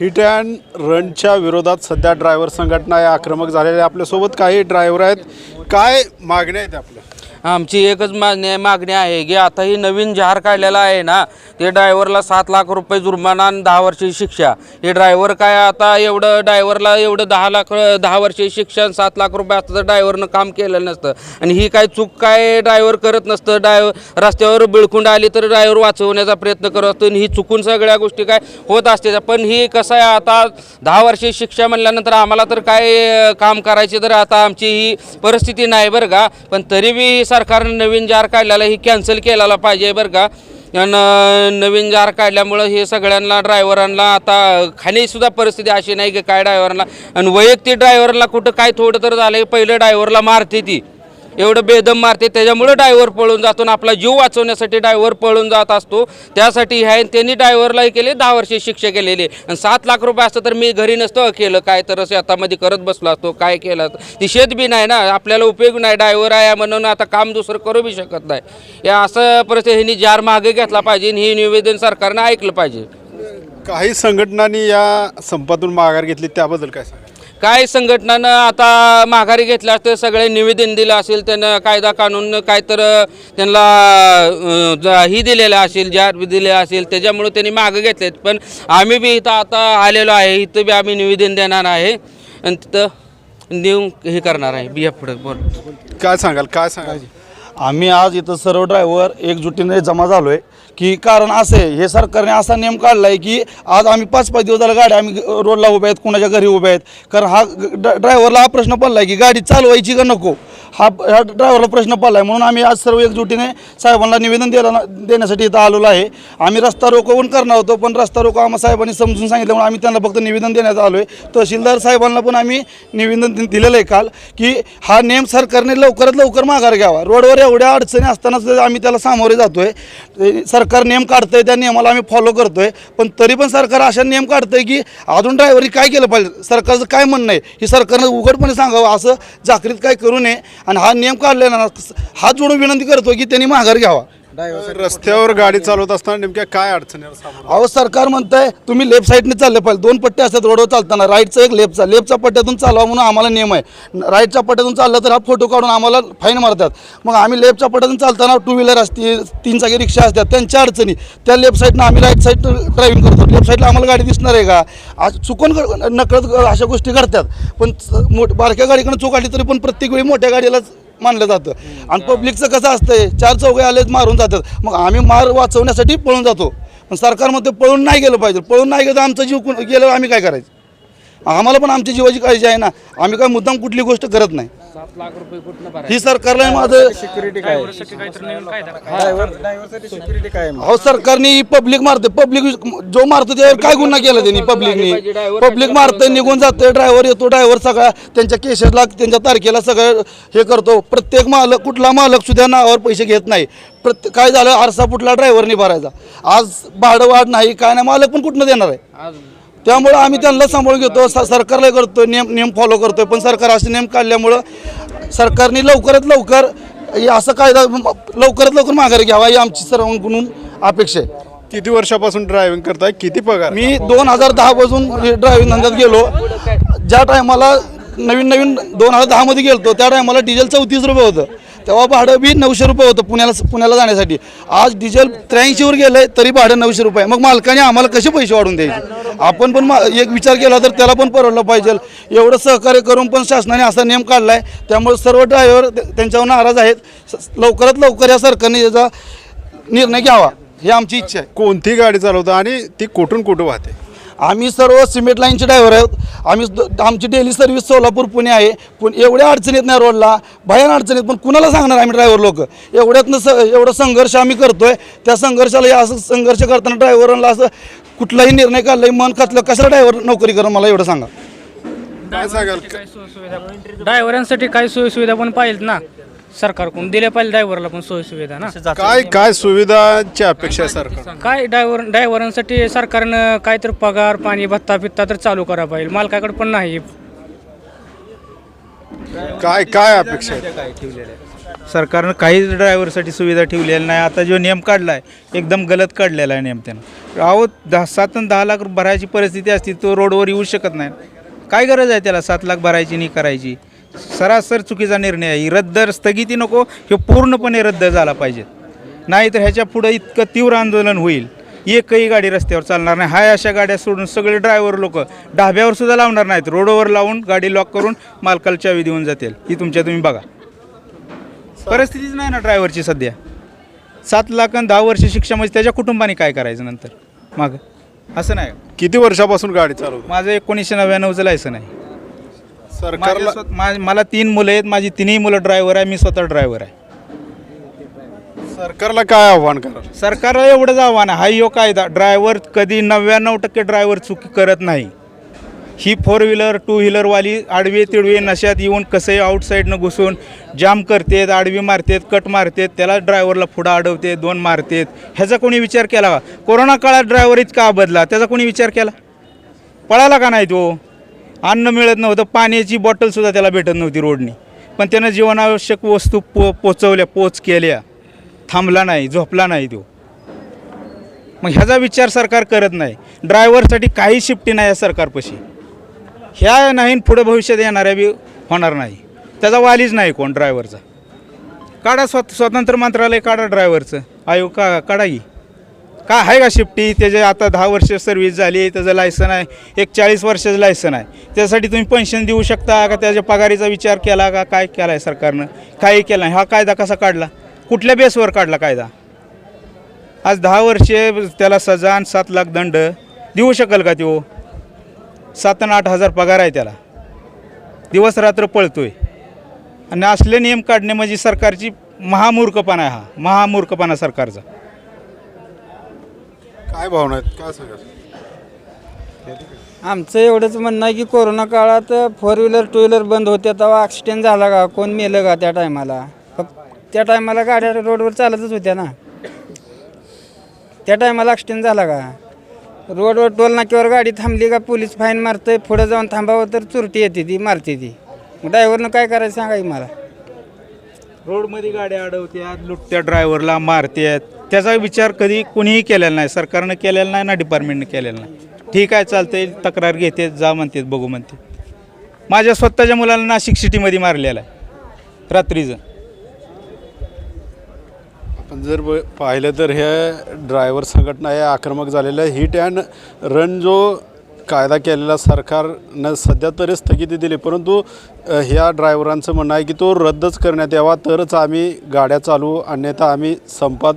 Hit and रनच्या विरोधात सध्या driver संघटना या आक्रमक झालेल्या आहे. आपल्यासोबत काही ड्रायव्हर आहेत काय मागण्या आहेत आपल्या आमची एकच मागणी मागणी आहे की आता ही नवीन जहार काढलेला आहे ना ते ड्रायव्हरला सात लाख रुपये जुर्माना आणि दहा वर्षाची शिक्षा. हे ड्रायव्हर काय आता एवढं ड्रायव्हरला एवढं दहा लाख दहा वर्षाची शिक्षा आणि सात लाख रुपये असतं तर ड्रायव्हरनं काम केलं नसतं. आणि ही काय चूक काय ड्रायव्हर करत नसतं ड्रायव्हर रस्त्यावर बिळकुंड आली तर ड्रायव्हर वाचवण्याचा प्रयत्न करत असतो आणि ही चुकून सगळ्या गोष्टी काय होत असते. पण ही कसं आहे आता दहा वर्षाची शिक्षा म्हणल्यानंतर आम्हाला तर काय काम करायचे तर आता आमची ही परिस्थिती नाही बरं का. पण तरी बी सरकारनं नवीन जार काढलेला ही कॅन्सल केलेला पाहिजे बरं का. आणि नवीन जार काढल्यामुळं हे सगळ्यांना ड्रायव्हरांना आता खालीसुद्धा परिस्थिती अशी नाही की काय ड्रायव्हरांना आणि वैयक्तिक ड्रायव्हरला कुठं काय थोडं तर झालं पहिलं ड्रायव्हरला मारते ती. एवढं बेदम मारते त्याच्यामुळे डायव्हर पळून जातो आणि आपला जीव वाचवण्यासाठी डायव्हर पळून जात असतो. त्यासाठी ह्या त्यांनी डायव्हरलाही केले दहा वर्षे शिक्षा केलेली. आणि सात लाख रुपये असतं तर मी घरी नसतं केलं. काय तर शेतामध्ये करत बसलो असतो काय केलं असतं. ती शेत बी नाही ना आपल्याला उपयोग नाही डायव्हर आहे म्हणून आता काम दुसरं करू बी शकत नाही. या असं परिस्थिती ह्यांनी जार मागे घेतला पाहिजे आणि हे निवेदन सरकारनं ऐकलं पाहिजे. काही संघटनांनी या संपातून माघार घेतली त्याबद्दल काय सांगा काय संघटनानं आता माघारी घेतल्या असते सगळे निवेदन दिलं असेल त्यानं कायदा कानून काय तर त्यांना ही दिलेलं असेल जार बी दिले असेल त्याच्यामुळे त्यांनी मागं घेतलेत. पण आम्ही बी इथं आता आलेलो आहे इथं बी आम्ही निवेदन देणार आहे. आणि तिथं नेऊन हे करणार आहे बिया पुढे बोल. काय सांगाल काय सांगाल? आम्ही आज इथं सर्व ड्रायव्हर एकजुटीने जमा झालो आहे की कारण असं आहे हे सरकारने असा नियम काढला आहे की आज आम्ही पाच पाच दिवस झाला गाड्या आम्ही रोडला उभ्या आहेत कुणाच्या घरी उभ्या आहेत. कारण हा ड्रायव्हरला हा प्रश्न पडला आहे की गाडी चालवायची का नको? हा ह्या ड्रायव्हरला प्रश्न पडला आहे म्हणून आम्ही आज सर्व एकजुटीने साहेबांना निवेदन द्यायला देण्यासाठी इथं आलेलो आहे. आम्ही रस्ता रोको पण करणार होतो पण रस्ता रोको आम्हाला साहेबांनी समजून सांगितल्यामुळे आम्ही त्यांना फक्त निवेदन देण्यात आलो आहे तहसीलदार साहेबांना पण आम्ही निवेदन दिलेलं आहे काल की हा नेम सरकारने लवकरात लवकर माघार घ्यावा. रोडवर एवढ्या अडचणी असताना आम्ही त्याला सामोरे जातो आहे सरकार नेम काढतंय त्या नियमाला आम्ही फॉलो करतोय. पण तरी पण सरकार अशा नियम काढतंय की अजून ड्रायव्हरनी काय केलं पाहिजे? सरकारचं काय म्हणणं आहे? हे सरकारनं उघडपणे सांगावं. असं जागृत काय करू नये. आणि हा नियम काढल्यानं ना हात जोडून विनंती करतो की त्यांनी माघार घ्यावा. रस्त्यावर गाडी चालवत असताना नेमक्या काय अडचणी अहो सरकार म्हणतंय तुम्ही लेफ्ट साईडने चालले पाहिजे. दोन पट्टे असतात रोडवर चालताना. राईटचा एक लेफ्टचा लेफ्टच्या पट्ट्यातून चालवा म्हणून आम्हाला नियम आहे. राईटच्या पट्ट्यातून चाललं तर हा फोटो काढून आम्हाला फाईन मारतात. मग आम्ही लेफ्टच्या पट्ट्यातून चालताना टू व्हीलर असते तीन चाकी रिक्षा असतात त्यांच्या अडचणी. त्या लेफ्ट साईडनं आम्ही राईट साईड ड्रायव्हिंग करतो. लेफ्ट साईडला आम्हाला गाडी दिसणार आहे का? आज चुकून नकळत अशा गोष्टी घडतात. पण च- मोठ बारक्या गाडीकडे चूक आली तरी पण प्रत्येक वेळी मोठ्या गाडीलाच मानलं जातं. आणि पब्लिकचं कसं असतंय चार चौघे आले मारून जातात. मग आम्ही मार वाचवण्यासाठी पळून जातो. पण सरकार म्हणते पळून नाही गेलं पाहिजे. पळून नाही गेलं आमचं जीव गेलं आम्ही काय करायचं? आम्हाला पण आमची जीवाची काळजी आहे ना. आम्ही काय मुद्दाम कुठली गोष्ट करत नाही. सात लाख रुपये कुठनं ही सरकारला माझं अहो सरकारने पब्लिक मारते. पब्लिक जो मारतो त्यावर काय गुन्हा केला त्यांनी पब्लिकनी पब्लिक मारतंय निघून जातंय ड्रायव्हर येतो ड्रायव्हर सगळा त्यांच्या केसेसला त्यांच्या तारखेला सगळं हे करतो. प्रत्येक मालक कुठला मालक सुद्धा नावावर पैसे घेत नाही. प्रत्येक काय झालं? आरसा कुठला ड्रायव्हरनी भरायचा. आज भाडं वाढ नाही काय नाही मालक पण कुठनं देणार आहे? आज त्यामुळं आम्ही त्यांना सांभाळून घेतो. स- सरकारला करतोय नियम नियम फॉलो करतोय. पण सरकार असे नियम काढल्यामुळं सरकारने लवकरात लवकर असं कायदा लवकरात लवकर माघारी घ्यावा ही आमची सर्वांकडून अपेक्षा आहे. किती वर्षापासून ड्रायव्हिंग करताय? किती पगार? मी दोन हजार दहा पासून ड्रायव्हिंग धंद्यात गेलो. ज्या टायमाला नवीन नवीन दोन हजार दहामध्ये गेलतो त्या टायमाला डिझेल चौतीस रुपये होतं. तेव्हा भाडं बी नऊशे रुपये होतं पुण्याला पुण्याला जाण्यासाठी. आज डिझेल त्र्याऐंशीवर गेलं तरी भाडं नऊशे रुपये. मग मालकाने आम्हाला कसे पैसे वाढून द्यायचे? आपण पण मा- एक विचार केला तर त्याला पण परवडलं पाहिजे. एवढं सहकार्य करून पण शासनाने असा नियम काढला आहे त्यामुळे सर्व ड्रायव्हर त्यांच्यावर नाराज आहेत. स- लवकरात लवकर या सरकारने याचा निर्णय घ्यावा. ही आमची इच्छा आहे. कोणती गाडी चालवतं आणि ती कुठून कुठं वाहते? आम्ही सर्व सिमेंट लाईनचे ड्रायव्हर आहोत. आम्ही आमची डेली सर्व्हिस सोलापूर पुणे आहे. पण एवढ्या अडचणीत नाही रोडला भयान अडचणीत पण कुणाला सांगणार आम्ही ड्रायव्हर लोक? एवढ्यातनं स एवढं संघर्ष आम्ही करतोय. त्या संघर्षाला हे असं संघर्ष करताना ड्रायव्हरला असं कुठलाही निर्णय काढलाही मन कचलं कशाला ड्रायव्हर नोकरी करा मला एवढं सांगा? काय सांगाल? ड्रायव्हरांसाठी काही सोयीसुविधा पण पाहिजेत ना. सरकारकडून दिल्या पाहिजे ड्रायव्हरला पण सोयीसुविधा ना. काय काय सुविधांची अपेक्षा आहे सरकार? काय ड्रायव्हर ड्रायव्हरांसाठी सरकारनं काहीतरी पगार पाणी भत्ता फित्ता तर चालू करा पाहिजे. मालकाकडे पण नाही. काय काय अपेक्षा आहे? सरकारनं काहीच ड्रायव्हरसाठी सुविधा ठेवलेली नाही. आता जो नियम काढला आहे एकदम गलत काढलेला आहे नियम त्यानं. अहो दहा सात आणि दहा लाख भरायची परिस्थिती असती तो रोडवर येऊ शकत नाही. काय गरज आहे त्याला? सात लाख भरायची नाही करायची. सरासर चुकीचा निर्णय आहे. ही रद्द स्थगिती नको हे पूर्णपणे रद्द झाला पाहिजे. नाहीतर ह्याच्या पुढं इतकं तीव्र आंदोलन होईल. एकही गाडी रस्त्यावर चालणार नाही. हाय अशा गाड्या सोडून सगळे ड्रायव्हर लोक ढाब्यावर सुद्धा लावणार नाहीत. रोडवर लावून गाडी लॉक करून मालकाला चावी देऊन जातील. ही तुमच्या तुम्ही बघा. परिस्थितीच नाही ना ड्रायव्हरची सध्या. सात लाख आणि दहा वर्ष शिक्षा म्हणजे त्याच्या कुटुंबाने काय करायचं नंतर? माग. असं नाही. किती वर्षापासून गाडी चालवतो? माझं एकोणीसशे नव्याण्णवचं लायसन आहे. सरकारला स्वत- मा- मला तीन मुलं आहेत माझी तिन्ही मुलं ड्रायव्हर आहे मी स्वतः ड्रायव्हर आहे. सरकारला काय आव्हान करा सरकारला एवढंच आव्हान आहे. हा यो कायदा ड्रायव्हर कधी नव्याण्णव टक्के ड्रायव्हर चुकी करत नाही. ही फोर व्हीलर टू व्हीलरवाली आडवी तिडवी नशात येऊन कसंही आउटसाईडनं घुसून जाम करतेत आडवी मारतेत कट मारतेत त्याला ड्रायव्हरला पुढं अडवते दोन मारतेत. ह्याचा कोणी विचार केला का? कोरोना काळात ड्रायव्हर इतका बदला त्याचा कोणी विचार केला? पळाला का नाही तो? अन्न मिळत नव्हतं पाण्याची बॉटलसुद्धा त्याला भेटत नव्हती रोडनी. पण त्यानं जीवनावश्यक वस्तू पो पोचवल्या पोच केल्या. थांबला नाही झोपला नाही तो. मग ह्याचा विचार सरकार करत नाही. ड्रायव्हरसाठी काही शिफ्टी नाही या सरकारपाशी. ह्या नाही पुढं भविष्यात येणाऱ्या बी होणार नाही. त्याचा वालीच नाही कोण ड्रायव्हरचा. काढा स्वत स्वतंत्र मंत्रालय काढा ड्रायव्हरचं. आयोग का काढा की. काय आहे का शिफ्टी? त्याचे आता दहा वर्ष सर्व्हिस झाली त्याचं लायसन आहे. एक चाळीस वर्षाचं लायसन आहे. त्यासाठी तुम्ही पेन्शन देऊ शकता का? त्याच्या पगारीचा विचार केला का? काय केला आहे सरकारनं? काही केला नाही. हा कायदा कसा काढला? कुठल्या बेसवर काढला कायदा? आज दहा वर्षे त्याला सजा आणि सात लाख दंड. देऊ शकेल का तो सात आणि आठ हजार पगार आहे त्याला. दिवस रात्र पळतोय. आणि असले नियम काढणे म्हणजे सरकारची महामूर्खपणा आहे हा. महामूर्खपणा सरकारचा. काय भावना आहेत? काय सांगा आमचं एवढंच म्हणणं आहे की कोरोना काळात फोर व्हीलर टू व्हीलर बंद होत्या तेव्हा ॲक्सिडेंट झाला का? कोण मेलं का त्या टायमाला त्या टायमाला गाड्या रोडवर चालतच होत्या ना. त्या टायमाला ॲक्सिडेंट झाला का? रोडवर टोल नाक्यावर गाडी थांबली का? पोलीस फाईन मारतंय पुढं जाऊन थांबावं तर चुरटी येते ती मारते ती. ड्रायव्हरनं काय करायचं सांगा की मला? रोडमध्ये गाड्या अडवत्यात लुटत्या ड्रायव्हरला मारत्यात. त्याचा विचार कधी कुणीही केलेला नाही. सरकारनं केलेला नाही ना डिपार्टमेंटनं केलेला नाही. ठीक आहे चालते तक्रार घेते. जा म्हणतात बघू म्हणते. माझ्या स्वतःच्या मुलाला नाशिक सिटीमध्ये मारलेला आहे. रात्रीचं. आपण जर ब- पाहिलं तर ह्या ड्रायव्हर संघटना या आक्रमक झालेल्या हिट अँड रन जो कायदा केलेला सरकारनं सध्या तरी स्थगिती दिली. परंतु ह्या ड्रायव्हरांचं म्हणणं आहे की तो रद्दच करण्यात यावा. तरच आम्ही गाड्या चालवू. अन्यथा आम्ही संपात